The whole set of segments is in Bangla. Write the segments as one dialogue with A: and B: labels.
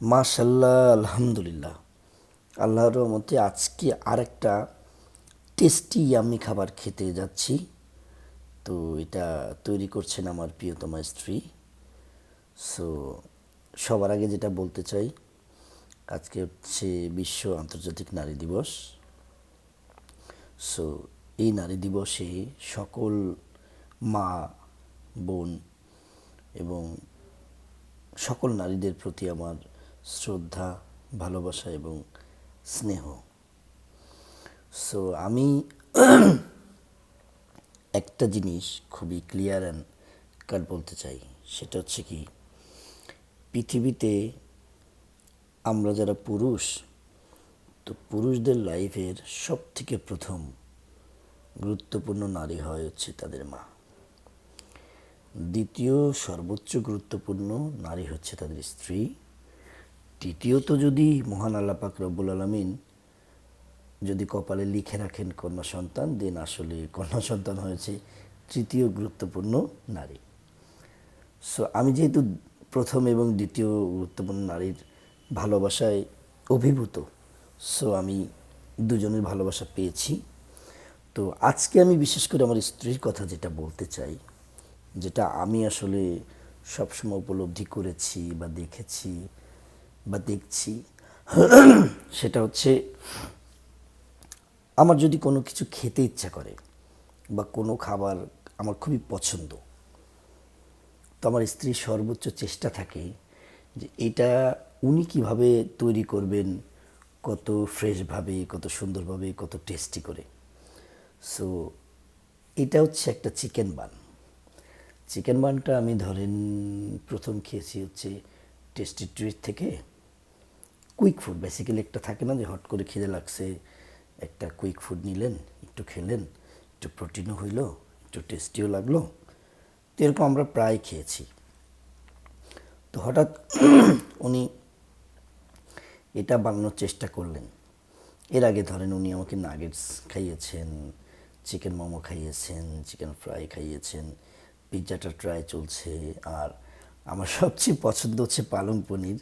A: মাশাল্লাহ আলহামদুলিল্লাহ। আল্লাহর রহমতে আজকে আরেকটা টেস্টি আমি খাবার খেতে যাচ্ছি। তো এটা তৈরি করছেন আমার প্রিয়তমা স্ত্রী। সো সবার আগে যেটা বলতে চাই, আজকে হচ্ছে বিশ্ব আন্তর্জাতিক নারী দিবস। সো এই নারী দিবসে সকল মা, বোন এবং সকল নারীদের প্রতি আমার শ্রদ্ধা, ভালোবাসা এবং স্নেহ। সো আমি একটা জিনিস খুবই ক্লিয়ার অ্যান্ড কাট বলতে চাই। সেটা হচ্ছে কি, পৃথিবীতে আমরা যারা পুরুষ, তো পুরুষদের লাইফের সব থেকে প্রথম গুরুত্বপূর্ণ নারী হয় হচ্ছে তাদের মা। দ্বিতীয় সর্বোচ্চ গুরুত্বপূর্ণ নারী হচ্ছে তাদের স্ত্রী। তৃতীয়ত যদি মহান আল্লাহ পাক রব্বুল আলমিন যদি কপালে লিখে রাখেন কন্যা সন্তান, দেন আসলে কন্যা সন্তান হয়েছে তৃতীয় গুরুত্বপূর্ণ নারী। সো আমি যেহেতু প্রথম এবং দ্বিতীয় গুরুত্বপূর্ণ নারীর ভালোবাসায় অভিভূত সো আমি দুজনের ভালোবাসা পেয়েছি। তো আজকে আমি বিশেষ করে আমার স্ত্রীর কথা যেটা বলতে চাই, যেটা আমি আসলে সবসময় উপলব্ধি করেছি বা দেখেছি বা দেখছি, সেটা হচ্ছে আমার যদি কোনো কিছু খেতে ইচ্ছা করে বা কোনো খাবার আমার খুবই পছন্দ, তো আমার স্ত্রীর সর্বোচ্চ চেষ্টা থাকে যে এটা উনি কীভাবে তৈরি করবেন, কত ফ্রেশভাবে কত সুন্দরভাবে কত টেস্টি করে। সো এটা হচ্ছে একটা চিকেন বান চিকেন বানটা আমি ধরেন প্রথম খেয়েছি হচ্ছে টেস্টি ট্রিট থেকে। কুইক ফুড বেসিক্যালি একটা থাকে না যে হট করে খিদে লাগছে, একটা কুইক ফুড নিলেন, একটু খেলেন, একটু প্রোটিনও হইল, একটু টেস্টিও লাগল। তো এরকম আমরা প্রায় খেয়েছি। তো হঠাৎ উনি এটা বানানোর চেষ্টা করলেন। এর আগে ধরেন উনি আমাকে নাগেটস খাইয়েছেন চিকেন মোমো খাইয়েছেন চিকেন ফ্রাই খাইয়েছেন পিৎজাটা ট্রাই চলছে, আর আমার সবচেয়ে পছন্দ হচ্ছে পালং পনির।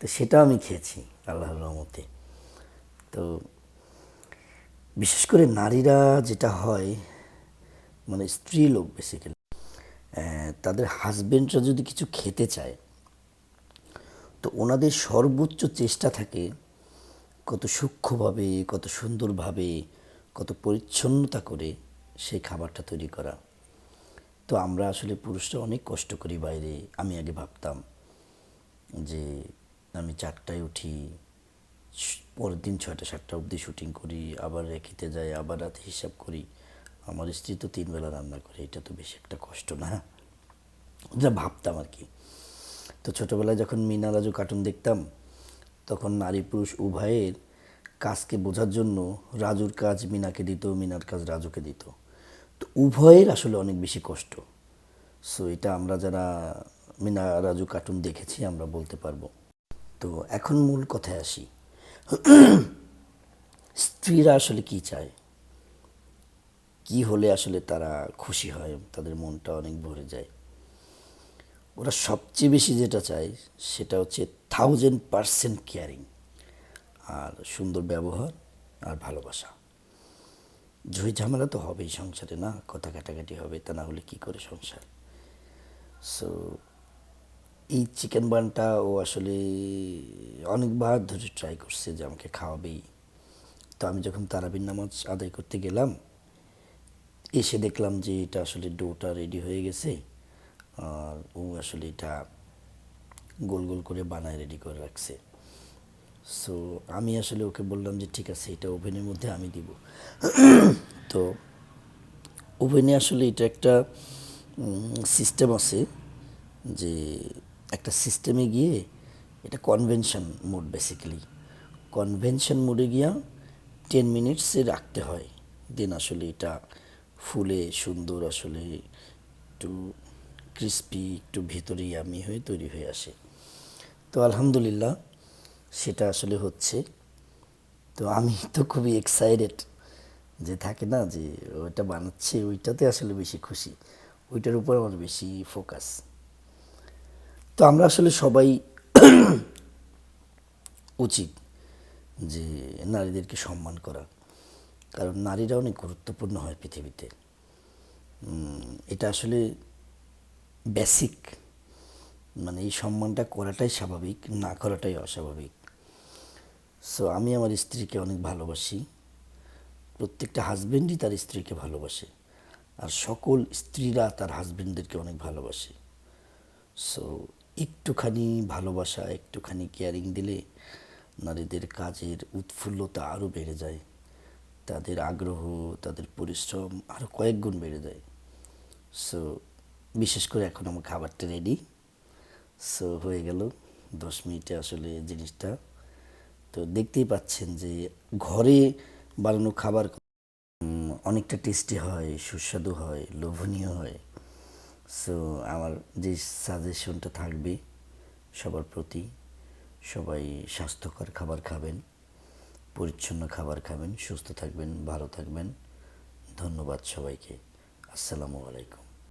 A: তো সেটা আমি খেয়েছি, আল্লাহর রহমতে। তো বিশেষ করে নারীরা যেটা হয় মানে স্ত্রী লোক বেসিক্যালি তাদের হাজবেন্ডরা যদি কিছু খেতে চায়, তো ওনাদের সর্বোচ্চ চেষ্টা থাকে কত সূক্ষ্মভাবে, কত সুন্দরভাবে, কত পরিচ্ছন্নতা করে সেই খাবারটা তৈরি করা। তো আমরা আসলে পুরুষরা অনেক কষ্ট করি বাইরে। আমি আগে ভাবতাম যে আমি চারটায় উঠি পরের দিন ছয়টা, সাতটা অবধি শুটিং করি, আবার রেখিতে যাই, আবার রাতে হিসাব করি। আমার স্ত্রী তো তিনবেলা রান্না করে, এটা তো বেশি একটা কষ্ট না। যা ভাবতাম আর কি। তো ছোটোবেলায় যখন মিনা রাজু কার্টুন দেখতাম, তখন নারী পুরুষ উভয়ের কাজকে বোঝার জন্য রাজুর কাজ মিনাকে দিত, মিনার কাজ রাজুকে দিত। তো উভয়ের আসলে অনেক বেশি কষ্ট। সো এটা আমরা যারা মিনা রাজু কার্টুন দেখেছি, আমরা বলতে পারব। তো এখন মূল কথায় আসি। স্ত্রীরা আসলে কি চায়? কি হলে আসলে তারা খুশি হয়? তাদের মনটা অনেক ভরে যায়। ওরা সবচেয়ে বেশি যেটা চায় সেটা হচ্ছে থাউজেন্ড পারসেন্ট কেয়ারিং আর সুন্দর ব্যবহার আর ভালোবাসা। ঝুই ঝামেলা তো হবেই সংসারে, না? কথা কাটাকাটি হবে, তা না হলে কী করে সংসার? সো এই চিকেন বানটা ও আসলে অনেকবার ধরে ট্রাই করছে যে আমাকে খাওয়াবেই। তো আমি যখন তারাবির নামাজ আদায় করতে গেলাম, এসে দেখলাম যে এটা আসলে ডোটা রেডি হয়ে গেছে আর ও আসলে এটা গোল গোল করে বানায় রেডি করে রাখছে। সো আমি আসলে ওকে বললাম যে ঠিক আছে, এটা ওভেনের মধ্যে আমি দিব। তো ওভেনে আসলে এটা একটা সিস্টেম আছে যে একটা সিস্টেমে গিয়ে এটা কনভেনশন মোড বেসিক্যালি কনভেনশন মোডে গিয়া টেন মিনিটসে রাখতে হয়। দেন আসলে এটা ফুলে সুন্দর, আসলে একটু ক্রিস্পি একটু ভেতরে ইয়ামি হয়ে তৈরি হয়ে আসে। তো আলহামদুলিল্লাহ, সেটা আসলে হচ্ছে। তো আমি তো খুবই এক্সাইটেড যে থাকে না যে ওইটা বানাচ্ছে, ওইটাতে আসলে বেশি খুশি। ওইটার উপর আমার বেশি ফোকাস তো আমরা আসলে সবাই উচিত যে নারীদেরকে সম্মান করা। কারণ নারীরা অনেক গুরুত্বপূর্ণ হয় পৃথিবীতে। এটা আসলে বেসিক মানে এই সম্মানটা করাটাই স্বাভাবিক, না করাটাই অস্বাভাবিক। সো আমি আমার স্ত্রীকে অনেক ভালোবাসি। প্রত্যেকটা হাজবেন্ডই তার স্ত্রীকে ভালোবাসে। আর সকল স্ত্রীরা তার হাজব্যান্ডদেরকে অনেক ভালোবাসে। সো একটুখানি ভালোবাসা, একটুখানি কেয়ারিং দিলে নারীদের কাজের উৎফুল্লতা আরও বেড়ে যায়। তাদের আগ্রহ, তাদের পরিশ্রম আরও কয়েক গুণ বেড়ে যায়। সো বিশেষ করে এখন আমার খাবারটা রেডি সো হয়ে গেল দশ মিনিটে আসলে জিনিসটা। তো দেখতেই পাচ্ছেন যে ঘরে বানানো খাবার অনেকটা টেস্টি হয়, সুস্বাদু হয়, লোভনীয় হয়। সো আমার যে সাজেশনটা থাকবে, সবার প্রতি, সবাই স্বাস্থ্যকর খাবার খাবেন, পরিচ্ছন্ন খাবার খাবেন, সুস্থ থাকবেন, ভালো থাকবেন। ধন্যবাদ সবাইকে। আসসালামু আলাইকুম।